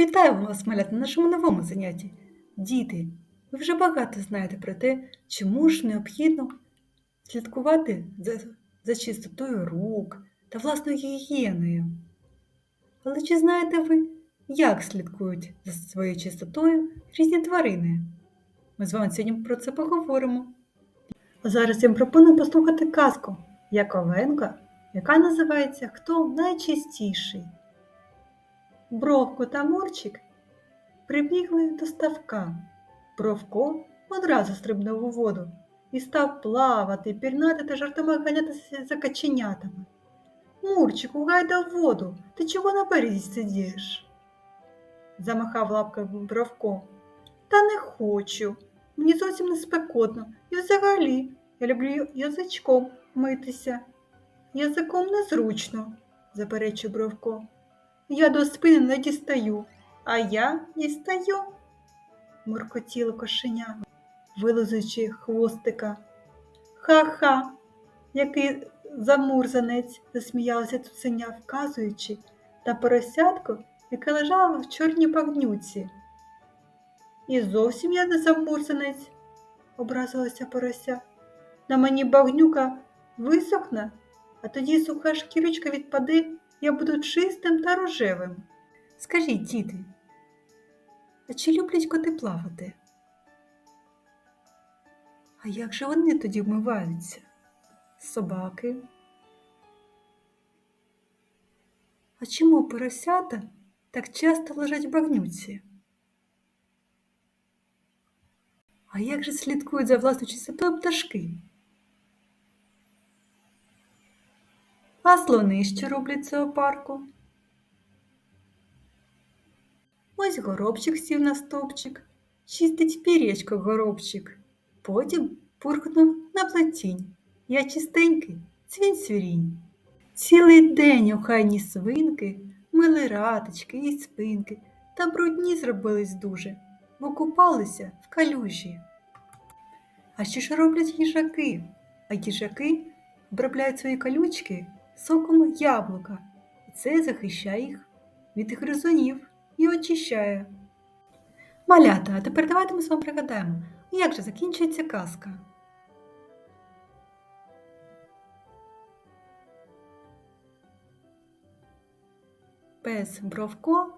Вітаю вас, малят, на нашому новому занятті. Діти, ви вже багато знаєте про те, чому ж необхідно слідкувати за, за чистотою рук та власною гігієною. Але чи знаєте ви, як слідкують за своєю чистотою різні тварини? Ми з вами сьогодні про це поговоримо. Зараз я вам пропоную послухати казку Яковенка, яка називається Хто найчистіший. Бровко та Мурчик прибігли до ставка. Бровко одразу стрибнув у воду і став плавати, пірнати та жартома ганятися за каченятами. Мурчику, гайда в воду, ти чого на березі сидиш? замахав лапкою Бровко. Та не хочу. Мені зовсім не спекотно. І взагалі я люблю язичком митися. Язиком незручно, заперечив Бровко. Я до спини не дістаю, а я дістаю, муркотіло кошеня, вилизуючи хвостика. Ха-ха, який замурзанець, засміялася цуценя, вказуючи на поросятку, яке лежало в чорній багнюці. І зовсім я не замурзанець, образилася порося. На мені багнюка висохне, а тоді суха шкірочка відпаде я буду чистим та рожевим. Скажіть, діти, а чи люблять коти плавати? А як же вони тоді вмиваються? Собаки? А чому поросята так часто лежать в багнюці? А як же слідкують за власною чистотою пташки? А слони що роблять в зоопарку? Ось горобчик сів на стовпчик, чистить пір'ячко горобчик. Потім пурхнув на плетінь. Я чистенький, цвінь свірінь. Цілий день охайні свинки мили раточки і спинки та брудні зробились дуже, бо купалися в калюжі. А що ж роблять їжаки? А їжаки обробляють свої калючки соком яблука, і це захищає їх від гризунів і очищає. Малята, а тепер давайте ми з вами пригадаємо, як же закінчується казка. Пес Бровко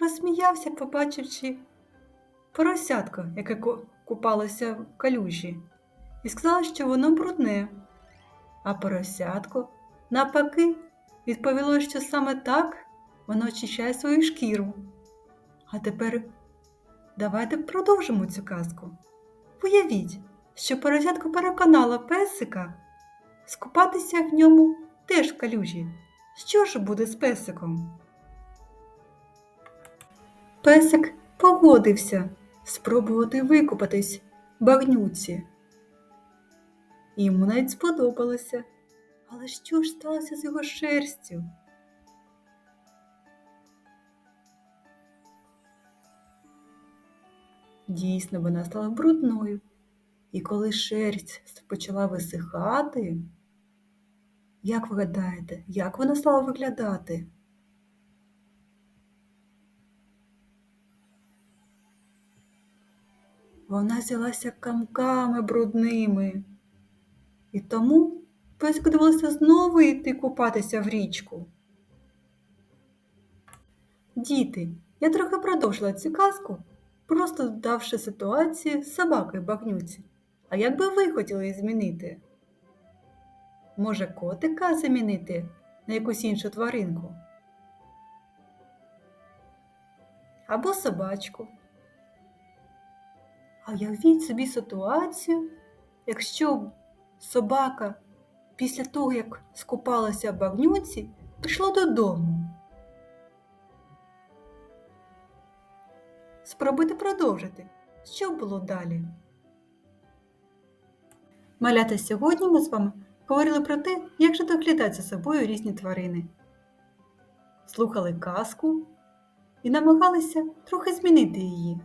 розсміявся, побачивши поросятко, яке купалося в калюжі, і сказала, що воно брудне. А поросятко, навпаки, відповіло, що саме так воно очищає свою шкіру. А тепер давайте продовжимо цю казку. Уявіть, що поросятко переконала песика скупатися в ньому теж калюжі. Що ж буде з песиком? Песик погодився спробувати викупатись багнюці. Йому навіть сподобалося. Але що ж сталося з його шерстю? Дійсно, вона стала брудною. І коли шерсть почала висихати, як ви гадаєте, як вона стала виглядати? Вона взялася камками брудними. І тому песик довелося знову йти купатися в річку. Діти, я трохи продовжила цю казку, просто додавши ситуацію з собакою багнюці. А як би ви хотіли її змінити? Може, котика замінити на якусь іншу тваринку? Або собачку. А уявіть собі ситуацію, якщо собака після того, як скупалася в багнюці, прийшла додому. Спробуйте продовжити. Що було далі? Малята, сьогодні ми з вами говорили про те, як же доглядати за собою різні тварини. Слухали казку і намагалися трохи змінити її.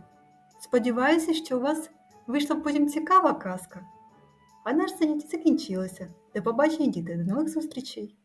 Сподіваюся, що у вас вийшла потім цікава казка. А наш заняття закінчилося. До побачення, діти, до нових зустрічей!